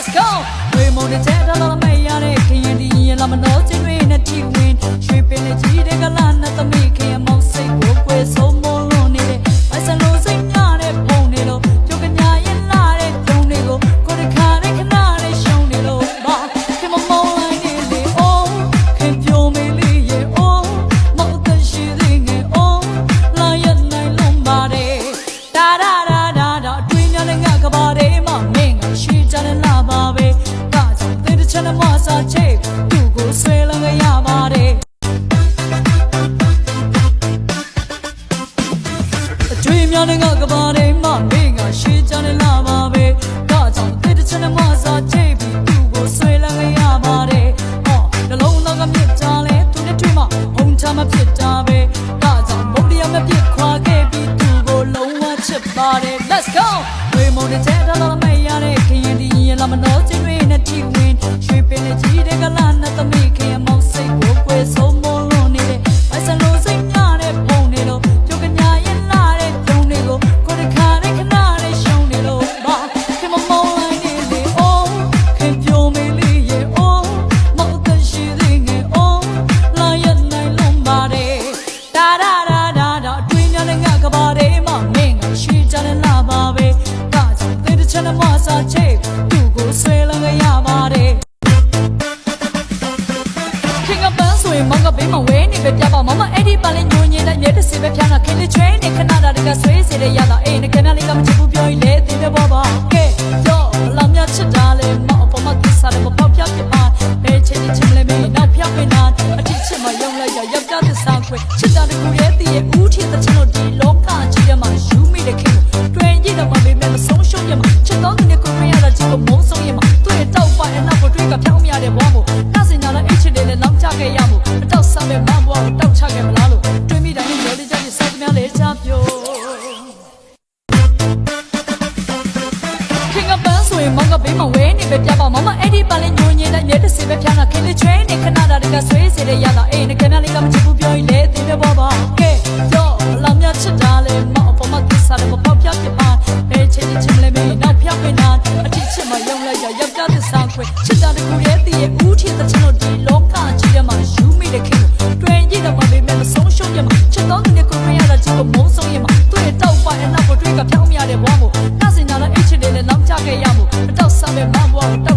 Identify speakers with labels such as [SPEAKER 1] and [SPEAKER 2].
[SPEAKER 1] let's go ဝေမုန် တ်သူ့ကိုဆွဲလန်းရပါတယ်အကျွေးများနဲ့ငါကဘာတွေမှမင်းကရှေးကြတယ်လာပါ let's go ဝေမုန်တဲ့တဲ့တော်မရတဲ့ခင်ရင်ဒီရင်လာမလို့ချင်းတွေနဲ့တီဝင်ရွှေပင်နဲ့ကြီးတဲ့ကလာနဲ့သမီးခင်မော တယ်လာပါပဲဒါကြောင့်တဲ့တစ်ချက်နဲ့မစားချိတ်သူ့ကိုဆွဲလန်းရပါတယ်ခင်ကပန်းဆိုရင်မောင်ကဘေးမှာဝဲနေပဲပြပါမမအဲ့ဒီပန်းလေးညိုညင်တဲ့မြဲတစ်စီပဲဖြားတာခင်လေးချွေးနေခဏတာတကဆွေးစေတဲ့ရတာအေးနေခင်ဗျလေးကမချစ်ဘူးပြောရင်လေသိတယ်ဘောပါကဲကြောလာမြချစ်တာလေမောင်ပေါ်မှာသစ္စာလည်းမပေါက်ပြပြပါဘယ်ချစ်ချစ်လဲမင်းနောက်ဖြောက်ပင်နာအတိချစ်မယုံလိုက်ရယောက်ျားသစ္စာခွဲချစ်တာတကူရဲ့တည်ရဲ့ဦးထင်တဲ့ချစ်လို့ဒီ တွင်ကြည့်တော့မမေမဲ့မဆုံးရှုံးရမှာချစ်တော်သူနဲ့ကိုရရတာကြီးကိုမုန်းဆုံးရမှာသူ့ရဲ့တောက်ပိုင်အနောက်ကိုတွေ့ကဖြောင်းမြတဲ့ဘဝမို့နှစင်ညာလည်းအိတ်ချစ်တယ်လည်းနောက်ကျခဲ့ရမို့အတောက်ဆမ်းမဲ့မဘဝကိုတောက်ချခဲ့မလားလို့တွေးမိတိုင်းရော်လေးကြကြီးစောက်သမျှလေးချပြိုခင်ကပန်းဆိုရင်မောင်ကဘေးမှာဝဲနေပဲပြပါမမအဲ့ဒီပန်းလေးညိုညင်တဲ့မြဲတစ်စီပဲဖြားတာခင်လေးချွေးနေခဏတာတကဆွေးစေတဲ့ရတာအေးနေခင်ဗျလေးကမချစ်ဘူးပြောရင်လေသိတယ်ဘောပါကဲ ဖြစ်တဲ့ကျွန်တော်ဒီလောကကြီးထဲမှာယူမိတဲ့ခင်တွင်ကြည့်တော့မပေးမဲ့မဆုံးရှုံးပြမှာချက်တော့တဲ့ကိုမရတာချစ်ကိုမုန်းဆုံးရမှာသူ့ရဲ့တောက်ပိုင်အနောက်ကိုတွေးကဖြောင်းမြရတဲ့ဘဝမို့ကစင်ညာတော့အချစ်တယ်လည်းနောက်ကျခဲ့ရမို့အတော့ဆံပဲမဘဝ